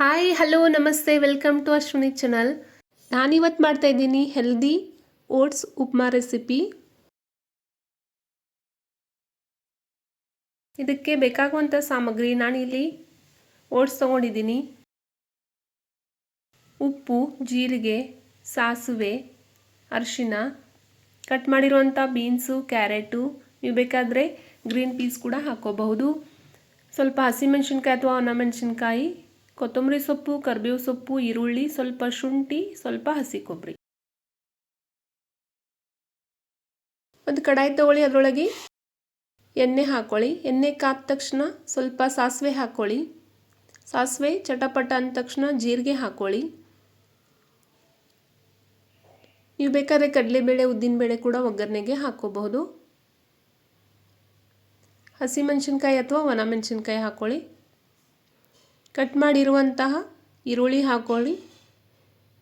Hi hello ನಮಸ್ತೆ welcome to Ashwini channel ನಾನಿವತ್ತು ಮಾಡ್ತಾ ಇದ್ದೀನಿ ಹೆಲ್ದಿ ಓಟ್ಸ್ ಉಪ್ಮಾ ರೆಸಿಪಿ ಇದಕ್ಕೆ ಬೇಕಾಗುವಂಥ ಸಾಮಗ್ರಿ ನಾನು ಇಲ್ಲಿ ಓಟ್ಸ್ ತೊಗೊಂಡಿದ್ದೀನಿ. ಉಪ್ಪು, ಜೀರಿಗೆ, ಸಾಸಿವೆ, ಅರಿಶಿನ ಕಟ್ ಮಾಡಿರುವಂಥ ಬೀನ್ಸು ಕ್ಯಾರೆಟು ನೀವು ಬೇಕಾದರೆ ಗ್ರೀನ್ ಪೀಸ್ ಕೂಡ ಹಾಕೋಬಹುದು ಸ್ವಲ್ಪ ಹಸಿಮೆಣಸಿನ್ಕಾಯಿ ಅಥವಾ ಒಣಮೆಣಸಿನ್ಕಾಯಿ ಕೊತ್ತಂಬರಿ ಸೊಪ್ಪು, ಕರಿಬೇವು ಸೊಪ್ಪು, ಈರುಳ್ಳಿ, ಸ್ವಲ್ಪ ಶುಂಠಿ, ಸ್ವಲ್ಪ ಹಸಿ ಕೊಬ್ಬರಿ. ಒಂದು ಕಡಾಯಿ ತಗೊಳ್ಳಿ ಅದರೊಳಗೆ. ಎಣ್ಣೆ ಹಾಕ್ಕೊಳ್ಳಿ ಎಣ್ಣೆ ಕಾದ ತಕ್ಷಣ ಸ್ವಲ್ಪ ಸಾಸಿವೆ ಹಾಕ್ಕೊಳ್ಳಿ ಸಾಸಿವೆ ಚಟಪಟ ಅಂದ ತಕ್ಷಣ ಜೀರಿಗೆ ಹಾಕ್ಕೊಳ್ಳಿ ನೀವು ಬೇಕಾದ್ರೆ ಕಡಲೆಬೇಳೆ, ಉದ್ದಿನಬೇಳೆ ಕೂಡ ಒಗ್ಗರಣೆಗೆ ಹಾಕ್ಕೋಬಹುದು. ಹಸಿಮೆಣಸಿನ್ಕಾಯಿ ಅಥವಾ ಒಣ ಮೆಣಸಿನ್ಕಾಯಿ ಹಾಕ್ಕೊಳ್ಳಿ ಕಟ್ ಮಾಡಿರುವಂತಹ ಈರುಳ್ಳಿ ಹಾಕ್ಕೊಳ್ಳಿ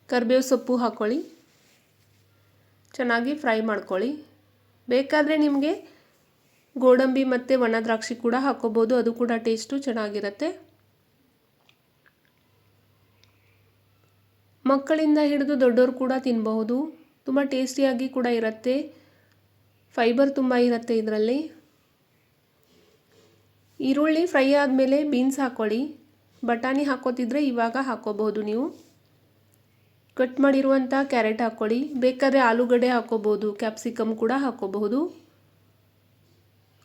ಕರಿಬೇವು ಸೊಪ್ಪು ಹಾಕ್ಕೊಳ್ಳಿ ಚೆನ್ನಾಗಿ ಫ್ರೈ ಮಾಡ್ಕೊಳ್ಳಿ. ಬೇಕಾದರೆ ನಿಮಗೆ ಗೋಡಂಬಿ ಮತ್ತು ಒಣ ದ್ರಾಕ್ಷಿ ಕೂಡ ಹಾಕ್ಕೋಬೋದು ಅದು ಕೂಡ ಟೇಸ್ಟು ಚೆನ್ನಾಗಿರುತ್ತೆ. ಮಕ್ಕಳಿಂದ ಹಿಡಿದು ದೊಡ್ಡವರು ಕೂಡ ತಿನ್ನಬಹುದು ತುಂಬ ಟೇಸ್ಟಿಯಾಗಿ ಕೂಡ ಇರುತ್ತೆ, ಫೈಬರ್ ತುಂಬ ಇರುತ್ತೆ ಇದರಲ್ಲಿ. ಈರುಳ್ಳಿ ಫ್ರೈ ಆದಮೇಲೆ ಬೀನ್ಸ್ ಹಾಕ್ಕೊಳ್ಳಿ ಬಟಾಣಿ ಹಾಕೋತಿದ್ರೆ ಇವಾಗ ಹಾಕೋಬಹುದು ನೀವು. ಕಟ್ ಮಾಡಿರುವಂಥ ಕ್ಯಾರೆಟ್ ಹಾಕ್ಕೊಳ್ಳಿ ಬೇಕಾದರೆ ಆಲೂಗಡ್ಡೆ ಹಾಕೋಬಹುದು, ಕ್ಯಾಪ್ಸಿಕಮ್ ಕೂಡ ಹಾಕೋಬಹುದು.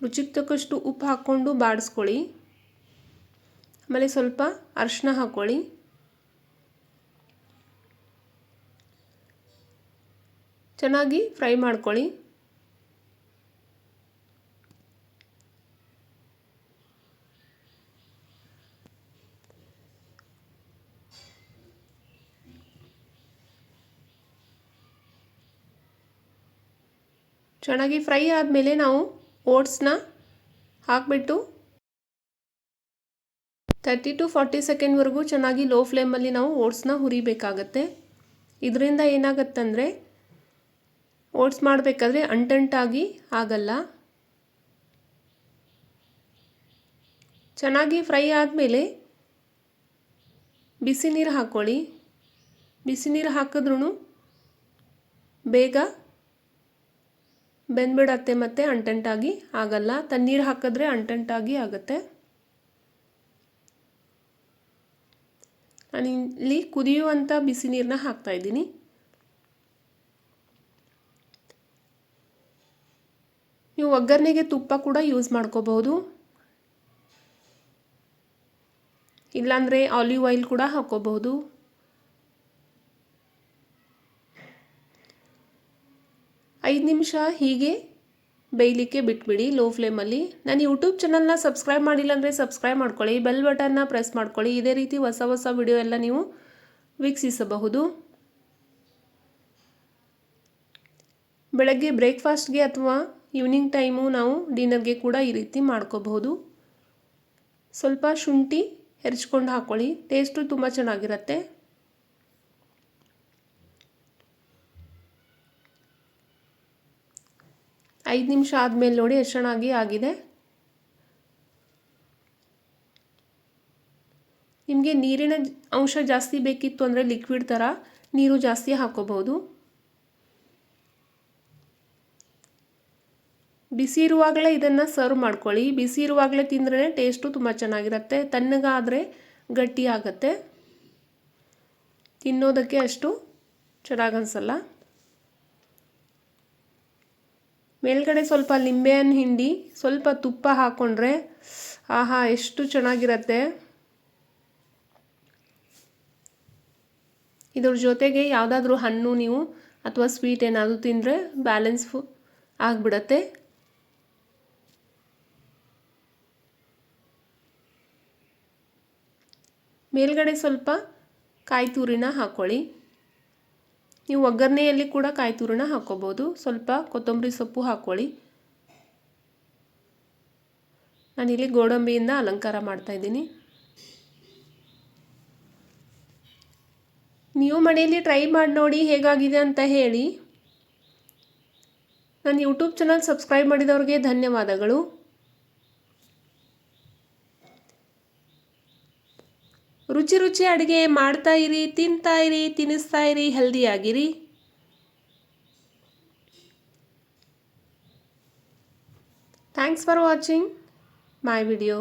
ರುಚಿಗೆ ತಕ್ಕಷ್ಟು ಉಪ್ಪು ಹಾಕ್ಕೊಂಡು ಬಾಡಿಸ್ಕೊಳ್ಳಿ. ಆಮೇಲೆ ಸ್ವಲ್ಪ ಅರಿಶಿನ ಹಾಕ್ಕೊಳ್ಳಿ ಚೆನ್ನಾಗಿ ಫ್ರೈ ಮಾಡ್ಕೊಳ್ಳಿ. ಚೆನ್ನಾಗಿ ಫ್ರೈ ಆದಮೇಲೆ ನಾವು ಓಟ್ಸ್ನ ಹಾಕಿಬಿಟ್ಟು ತರ್ಟಿ ಟು ಫಾರ್ಟಿ ಸೆಕೆಂಡ್ವರೆಗೂ ಚೆನ್ನಾಗಿ ಲೋ ಫ್ಲೇಮಲ್ಲಿ ನಾವು ಓಟ್ಸ್ನ ಹುರಿಬೇಕಾಗತ್ತೆ. ಇದರಿಂದ ಏನಾಗತ್ತಂದರೆ ಓಟ್ಸ್ ಮಾಡಬೇಕಾದ್ರೆ ಅಂಟಂಟಾಗಿ ಆಗಲ್ಲ. ಚೆನ್ನಾಗಿ ಫ್ರೈ ಆದಮೇಲೆ ಬಿಸಿ ನೀರು ಹಾಕ್ಕೊಳ್ಳಿ ಬಿಸಿ ನೀರು ಹಾಕಿದ್ರೂ ಬೇಗ ಬೆಂದ್ಬಿಡತ್ತೆ ಮತ್ತು ಅಂಟಂಟಾಗಿ ಆಗಲ್ಲ. ತಣ್ಣೀರು ಹಾಕಿದ್ರೆ ಅಂಟಂಟಾಗಿ ಆಗುತ್ತೆ. ನಾನು ಇಲ್ಲಿ ಕುದಿಯುವಂಥ ಬಿಸಿ ನೀರನ್ನ ಹಾಕ್ತಾಯಿದ್ದೀನಿ ನೀವು ಒಗ್ಗರಣೆಗೆ ತುಪ್ಪ ಕೂಡ ಯೂಸ್ ಮಾಡ್ಕೋಬಹುದು. ಇಲ್ಲಾಂದರೆ ಆಲಿವ್ ಆಯಿಲ್ ಕೂಡ ಹಾಕೋಬಹುದು. ಐದು ನಿಮಿಷ ಹೀಗೆ ಬೇಯಲಿಕ್ಕೆ ಬಿಟ್ಬಿಡಿ ಲೋ ಫ್ಲೇಮಲ್ಲಿ ನಾನು ಯೂಟ್ಯೂಬ್ ಚಾನಲ್ನ ಸಬ್ಸ್ಕ್ರೈಬ್ ಮಾಡಿಲ್ಲ ಅಂದರೆ ಸಬ್ಸ್ಕ್ರೈಬ್ ಮಾಡ್ಕೊಳ್ಳಿ ಬೆಲ್ ಬಟನ್ನ ಪ್ರೆಸ್ ಮಾಡ್ಕೊಳ್ಳಿ. ಇದೇ ರೀತಿ ಹೊಸ ಹೊಸ ವಿಡಿಯೋ ಎಲ್ಲ ನೀವು ವೀಕ್ಷಿಸಬಹುದು. ಬೆಳಗ್ಗೆ ಬ್ರೇಕ್ಫಾಸ್ಟ್ಗೆ ಅಥವಾ ಈವ್ನಿಂಗ್ ಟೈಮು ನಾವು ಡಿನ್ನರ್ಗೆ ಕೂಡ ಈ ರೀತಿ ಮಾಡ್ಕೋಬಹುದು. ಸ್ವಲ್ಪ ಶುಂಠಿ ಹೆರ್ಚ್ಕೊಂಡು ಹಾಕ್ಕೊಳ್ಳಿ ಟೇಸ್ಟು ತುಂಬ ಚೆನ್ನಾಗಿರುತ್ತೆ. ಐದು ನಿಮಿಷ ಆದಮೇಲೆ ನೋಡಿ ಎಷ್ಟು ಆಗಿದೆ. ನಿಮಗೆ ನೀರಿನ ಅಂಶ ಜಾಸ್ತಿ ಬೇಕಿತ್ತು ಅಂದರೆ ಲಿಕ್ವಿಡ್ ಥರ ನೀರು ಜಾಸ್ತಿ ಹಾಕೋಬಹುದು. ಬಿಸಿ ಇರುವಾಗಲೇ ಇದನ್ನು ಸರ್ವ್ ಮಾಡ್ಕೊಳ್ಳಿ. ಬಿಸಿ ಇರುವಾಗಲೇ ತಿಂದ್ರೆ ಟೇಸ್ಟು ತುಂಬ ಚೆನ್ನಾಗಿರುತ್ತೆ. ತಣ್ಣಗಾದರೆ ಗಟ್ಟಿ ತಿನ್ನೋದಕ್ಕೆ ಅಷ್ಟು ಚೆನ್ನಾಗಿ ಮೇಲ್ಗಡೆ ಸ್ವಲ್ಪ ಲಿಂಬೆಹಣ್ಣು ಹಿಂಡಿ, ಸ್ವಲ್ಪ ತುಪ್ಪ ಹಾಕ್ಕೊಂಡ್ರೆ ಆಹಾ, ಎಷ್ಟು ಚೆನ್ನಾಗಿರತ್ತೆ. ಇದ್ರ ಜೊತೆಗೆ ಯಾವುದಾದ್ರೂ ಹಣ್ಣು ನೀವು ಅಥವಾ ಸ್ವೀಟ್ ಏನಾದರೂ ತಿಂದರೆ ಬ್ಯಾಲೆನ್ಸ್ ಫು ಆಗಿಬಿಡತ್ತೆ. ಮೇಲ್ಗಡೆ ಸ್ವಲ್ಪ ಕಾಯಿ ತುರಿನ ಹಾಕ್ಕೊಳ್ಳಿ ನೀವು ಒಗ್ಗರಣೆಯಲ್ಲಿ ಕೂಡ ಕಾಯಿ ತುರಿನ ಹಾಕ್ಕೋಬೋದು ಸ್ವಲ್ಪ ಕೊತ್ತಂಬರಿ ಸೊಪ್ಪು ಹಾಕ್ಕೊಳ್ಳಿ. ನಾನಿಲ್ಲಿ ಗೋಡಂಬಿಯಿಂದ ಅಲಂಕಾರ ಮಾಡ್ತಾಯಿದ್ದೀನಿ ನೀವು ಮನೆಯಲ್ಲಿ ಟ್ರೈ ಮಾಡಿ ನೋಡಿ ಹೇಗಾಗಿದೆ ಅಂತ ಹೇಳಿ. ನನ್ನ ಯೂಟ್ಯೂಬ್ ಚಾನಲ್ ಸಬ್ಸ್ಕ್ರೈಬ್ ಮಾಡಿದವ್ರಿಗೆ ಧನ್ಯವಾದಗಳು. ರುಚಿ ರುಚಿ ಅಡುಗೆ ಮಾಡ್ತಾ ಇರಿ, ತಿಂತಾ ಇರಿ ತಿನ್ನಿಸ್ತಾ ಇರಿ, ಹೆಲ್ದಿಯಾಗಿರಿ. Thanks for watching my video